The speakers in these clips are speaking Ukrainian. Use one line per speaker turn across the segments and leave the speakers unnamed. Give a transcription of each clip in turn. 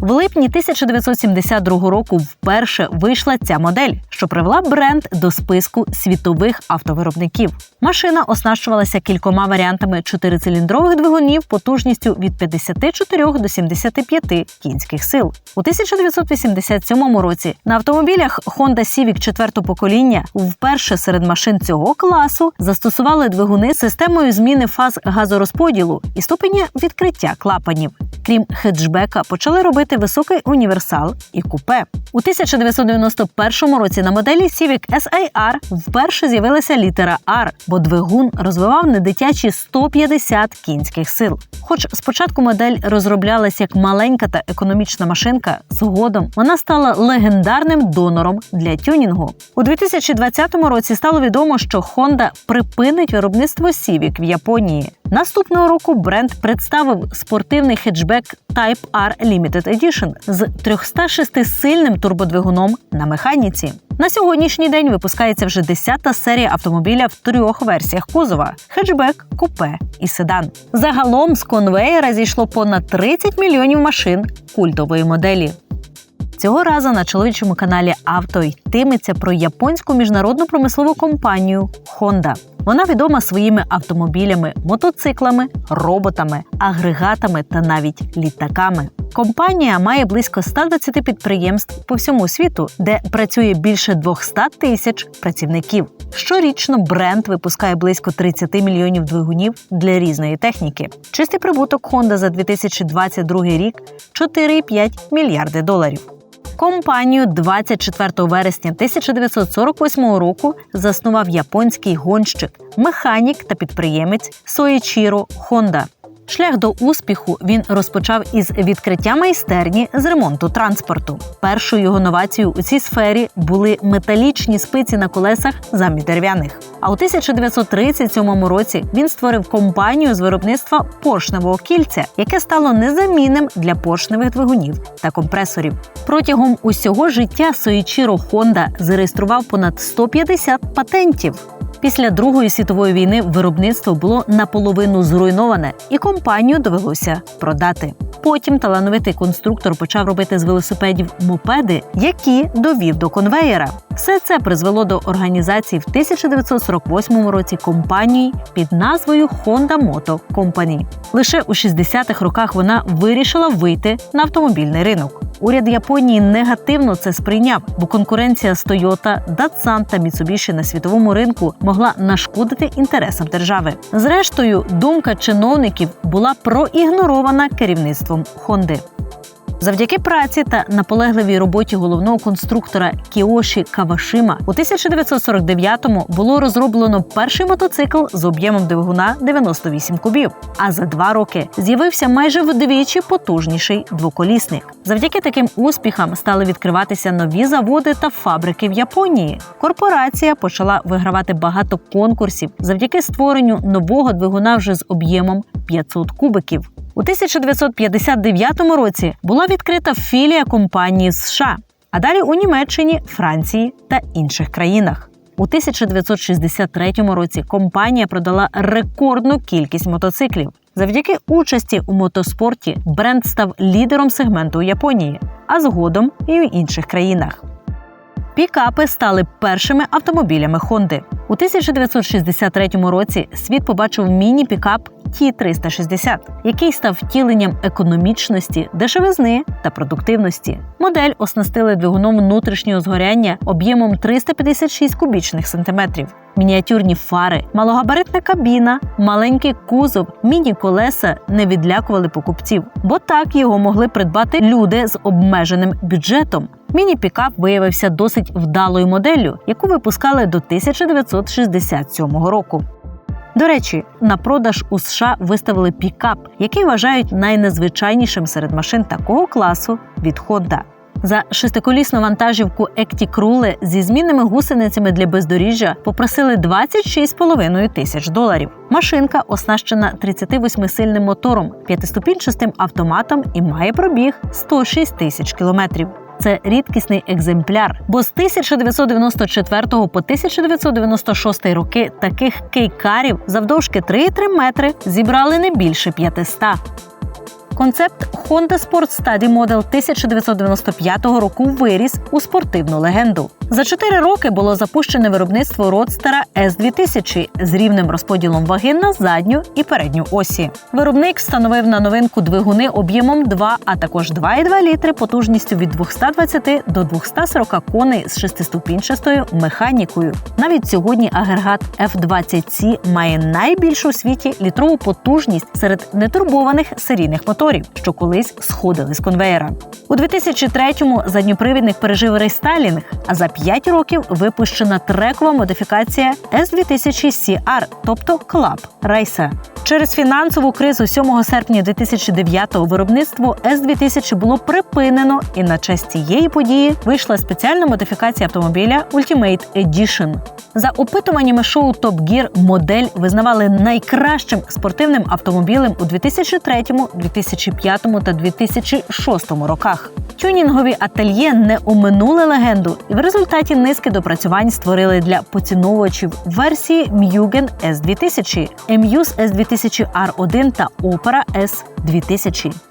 В липні 1972 року вперше вийшла ця модель, що привела бренд до списку світових автовиробників. Машина оснащувалася кількома варіантами чотирициліндрових двигунів потужністю від 54 до 75 кінських сил. У 1987 році на автомобілях Honda Civic 4 покоління вперше серед машин цього класу застосували двигуни з системою зміни фаз газорозподілу і ступеня відкриття клапанів. Крім хеджбека, почали робити високий універсал і купе. У 1991 році на моделі Civic SAR вперше з'явилася літера R, бо двигун розвивав недитячі 150 кінських сил. Хоч спочатку модель розроблялась як маленька та економічна машинка, згодом вона стала легендарним донором для тюнінгу. У 2020 році стало відомо, що Honda припинить виробництво Civic в Японії. Наступного року бренд представив спортивний хеджбек Type R Limited Edition з 306-сильним турбодвигуном на механіці. На сьогоднішній день випускається вже 10-та серія автомобіля в трьох версіях кузова: хеджбек, купе і седан. Загалом з конвеєра зійшло понад 30 мільйонів машин культової моделі. Цього разу на чоловічому каналі Авто йтиметься про японську міжнародну промислову компанію Honda. Вона відома своїми автомобілями, мотоциклами, роботами, агрегатами та навіть літаками. Компанія має близько 120 підприємств по всьому світу, де працює більше 200 тисяч працівників. Щорічно бренд випускає близько 30 мільйонів двигунів для різної техніки. Чистий прибуток Honda за 2022 рік 4,5 мільярди доларів. Компанію 24 вересня 1948 року заснував японський гонщик, механік та підприємець Соїчіро Хонда. Шлях до успіху він розпочав із відкриття майстерні з ремонту транспорту. Першою його новацією у цій сфері були металічні спиці на колесах замість дерев'яних. А у 1937 році він створив компанію з виробництва поршневого кільця, яке стало незамінним для поршневих двигунів та компресорів. Протягом усього життя Соїчіро Хонда зареєстрував понад 150 патентів. Після Другої світової війни виробництво було наполовину зруйноване, і компанію довелося продати. Потім талановитий конструктор почав робити з велосипедів мопеди, які довів до конвеєра. Все це призвело до організації в 1948 році компанії під назвою Honda Moto Company. Лише у 60-х роках вона вирішила вийти на автомобільний ринок. Уряд Японії негативно це сприйняв, бо конкуренція з Toyota, Datsun та Mitsubishi на світовому ринку могла нашкодити інтересам держави. Зрештою, думка чиновників була проігнорована керівництвом Хонди. Завдяки праці та наполегливій роботі головного конструктора Кіоші Кавашима у 1949-му було розроблено перший мотоцикл з об'ємом двигуна 98 кубів. А за два роки з'явився майже вдвічі потужніший двоколісник. Завдяки таким успіхам стали відкриватися нові заводи та фабрики в Японії. Корпорація почала вигравати багато конкурсів завдяки створенню нового двигуна вже з об'ємом 500 кубиків. У 1959 році була відкрита філія компанії США, а далі у Німеччині, Франції та інших країнах. У 1963 році компанія продала рекордну кількість мотоциклів. Завдяки участі у мотоспорті бренд став лідером сегменту у Японії, а згодом і в інших країнах. Пікапи стали першими автомобілями Хонди. У 1963 році світ побачив міні-пікап Ті-360, який став втіленням економічності, дешевизни та продуктивності. Модель оснастили двигуном внутрішнього згоряння об'ємом 356 кубічних сантиметрів. Мініатюрні фари, малогабаритна кабіна, маленький кузов, міні-колеса не відлякували покупців, бо так його могли придбати люди з обмеженим бюджетом. Міні-пікап виявився досить вдалою моделлю, яку випускали до 1967 року. До речі, на продаж у США виставили пікап, який вважають найнезвичайнішим серед машин такого класу від Honda. За шестиколісну вантажівку Ектікруле зі змінними гусеницями для бездоріжжя попросили 26,5 тисяч доларів. Машинка оснащена 38-сильним мотором, п'ятиступінчастим автоматом і має пробіг 106 тисяч кілометрів. Це рідкісний екземпляр, бо з 1994 по 1996 роки таких кейкарів завдовжки 3,3 метри зібрали не більше 500. Концепт Honda Sport Study Model 1995 року виріс у спортивну легенду. За чотири роки було запущене виробництво родстера S2000 з рівнем розподілом ваги на задню і передню осі. Виробник встановив на новинку двигуни об'ємом 2, а також 2,2 літри потужністю від 220 до 240 коней з шестиступінчастою механікою. Навіть сьогодні агрегат F20C має найбільшу у світі літрову потужність серед нетурбованих серійних моторів, що колись сходили з конвеєра. У 2003-му задньопривідних пережив рейстайлінг, а за 5 років випущена трекова модифікація S2000CR, тобто Club Racer. Через фінансову кризу 7 серпня 2009-го виробництво S2000 було припинено, і на честь цієї події вийшла спеціальна модифікація автомобіля Ultimate Edition. За опитуваннями шоу Top Gear модель визнавали найкращим спортивним автомобілем у 2003, 2005 та 2006 роках. Тюнінгові ательє не оминули легенду, і в результаті низки допрацювань створили для поціновувачів версії Mugen S2000, Muse S2000 R1 та Opera S2000.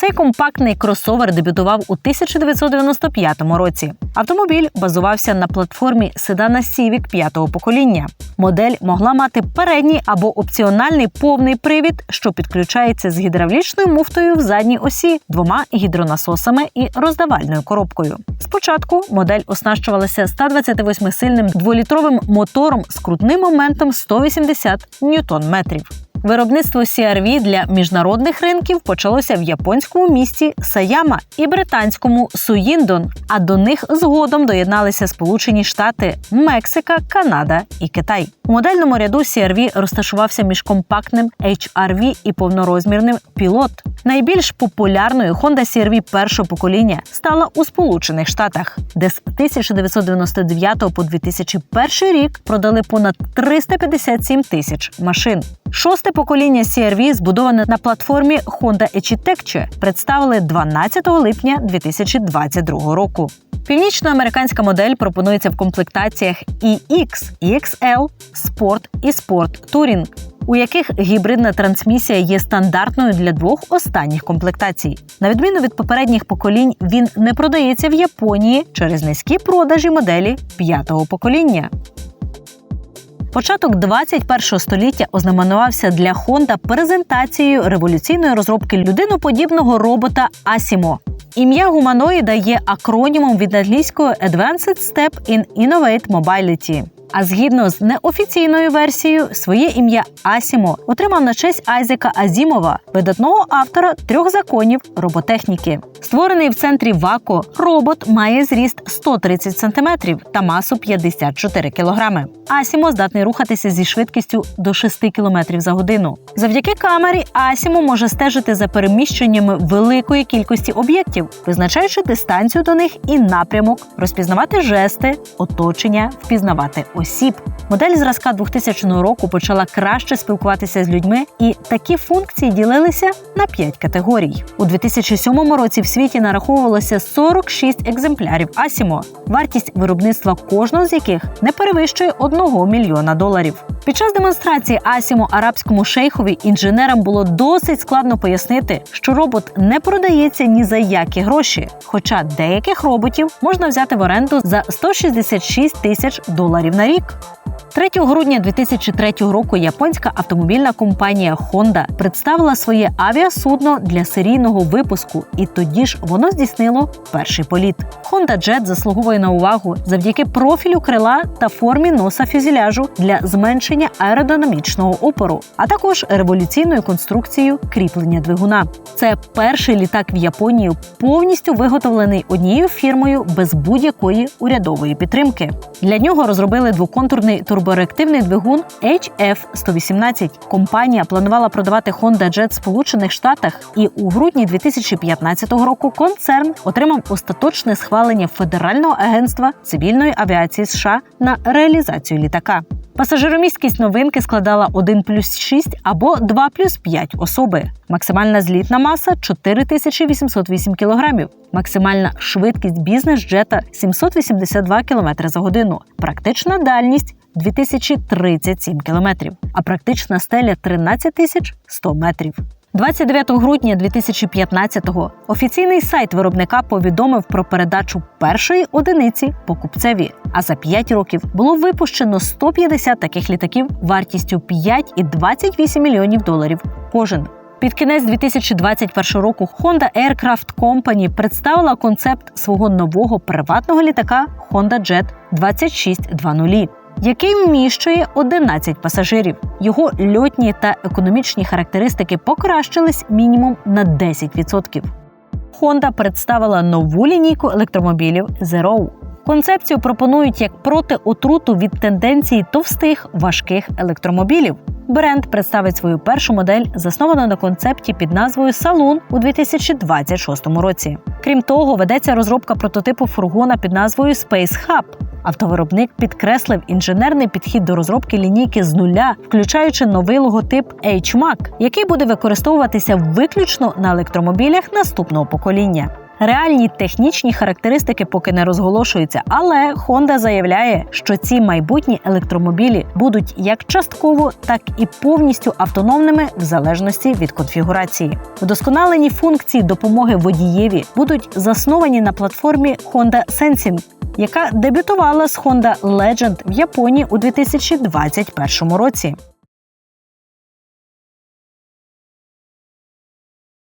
Цей компактний кросовер дебютував у 1995 році. Автомобіль базувався на платформі седана Civic п'ятого покоління. Модель могла мати передній або опціональний повний привід, що підключається з гідравлічною муфтою в задній осі, двома гідронасосами і роздавальною коробкою. Спочатку модель оснащувалася 128-сильним дволітровим мотором з крутним моментом 180 ньютон-метрів. Виробництво CRV для міжнародних ринків почалося в японському місті Саяма і британському Суїндон. А до них згодом доєдналися Сполучені Штати, Мексика, Канада і Китай. У модельному ряду CRV розташувався між компактним HRV і повнорозмірним пілот. Найбільш популярною Honda CRV першого покоління стала у Сполучених Штатах, де з 1999 по 2001 рік продали понад 357 тисяч машин. Шосте покоління CR-V, збудоване на платформі Honda Architecture, представили 12 липня 2022 року. Північноамериканська модель пропонується в комплектаціях EX, EXL, Sport і Sport Touring, у яких гібридна трансмісія є стандартною для двох останніх комплектацій. На відміну від попередніх поколінь, він не продається в Японії через низькі продажі моделі п'ятого покоління. Початок 21 століття ознаменувався для Honda презентацією революційної розробки людиноподібного робота Асімо. Ім'я гуманоїда є акронімом від англійської Advanced Step in Innovate Mobility. А згідно з неофіційною версією, своє ім'я Асімо отримав на честь Айзека Азімова, видатного автора трьох законів роботехніки. Створений в центрі Вако, робот має зріст 130 см та масу 54 кг. Асімо здатний рухатися зі швидкістю до 6 км за годину. Завдяки камері Асімо може стежити за переміщеннями великої кількості об'єктів, визначаючи дистанцію до них і напрямок, розпізнавати жести, оточення, впізнавати осіб. Модель зразка 2000 року почала краще спілкуватися з людьми, і такі функції ділилися на 5 категорій. У 2007 році в світі нараховувалося 46 екземплярів Асімо, вартість виробництва кожного з яких не перевищує 1 мільйона доларів. Під час демонстрації Асімо арабському шейхові інженерам було досить складно пояснити, що робот не продається ні за які гроші, хоча деяких роботів можна взяти в оренду за 166 тисяч доларів на рік. 3 грудня 2003 року японська автомобільна компанія Honda представила своє авіасудно для серійного випуску, і тоді ж воно здійснило перший політ. Honda Jet заслуговує на увагу завдяки профілю крила та формі носа фюзеляжу для зменшення аеродинамічного опору, а також революційною конструкцією кріплення двигуна. Це перший літак в Японії, повністю виготовлений однією фірмою без будь-якої урядової підтримки. Для нього розробили двоконтурний турбореактивний двигун HF-118. Компанія планувала продавати Honda Jet в Сполучених Штатах, і у грудні 2015 року концерн отримав остаточне схвалення Федерального агентства цивільної авіації США на реалізацію літака. Пасажиромісткість новинки складала 1 плюс 6 або 2 плюс 5 особи. Максимальна злітна маса 4808 кг. Максимальна швидкість бізнес-джета 782 км за годину. Практична дальність 2037 км, а практична стеля 13 100 метрів. 29 грудня 2015-го офіційний сайт виробника повідомив про передачу першої одиниці покупцеві. А за 5 років було випущено 150 таких літаків вартістю 5,28 мільйонів доларів кожен. Під кінець 2021 року Honda Aircraft Company представила концепт свого нового приватного літака Honda Jet 2620, який вміщує 11 пасажирів. Його льотні та економічні характеристики покращились мінімум на 10%. Honda представила нову лінійку електромобілів Zero. Концепцію пропонують як протиотруту від тенденції товстих важких електромобілів. Бренд представить свою першу модель, засновану на концепті під назвою Салун у 2026 році. Крім того, ведеться розробка прототипу фургона під назвою Space Hub. Автовиробник підкреслив інженерний підхід до розробки лінійки з нуля, включаючи новий логотип HMAC, який буде використовуватися виключно на електромобілях наступного покоління. Реальні технічні характеристики поки не розголошуються, але Honda заявляє, що ці майбутні електромобілі будуть як частково, так і повністю автономними в залежності від конфігурації. Вдосконалені функції допомоги водієві будуть засновані на платформі Honda Sensing, яка дебютувала з Honda Legend в Японії у 2021 році.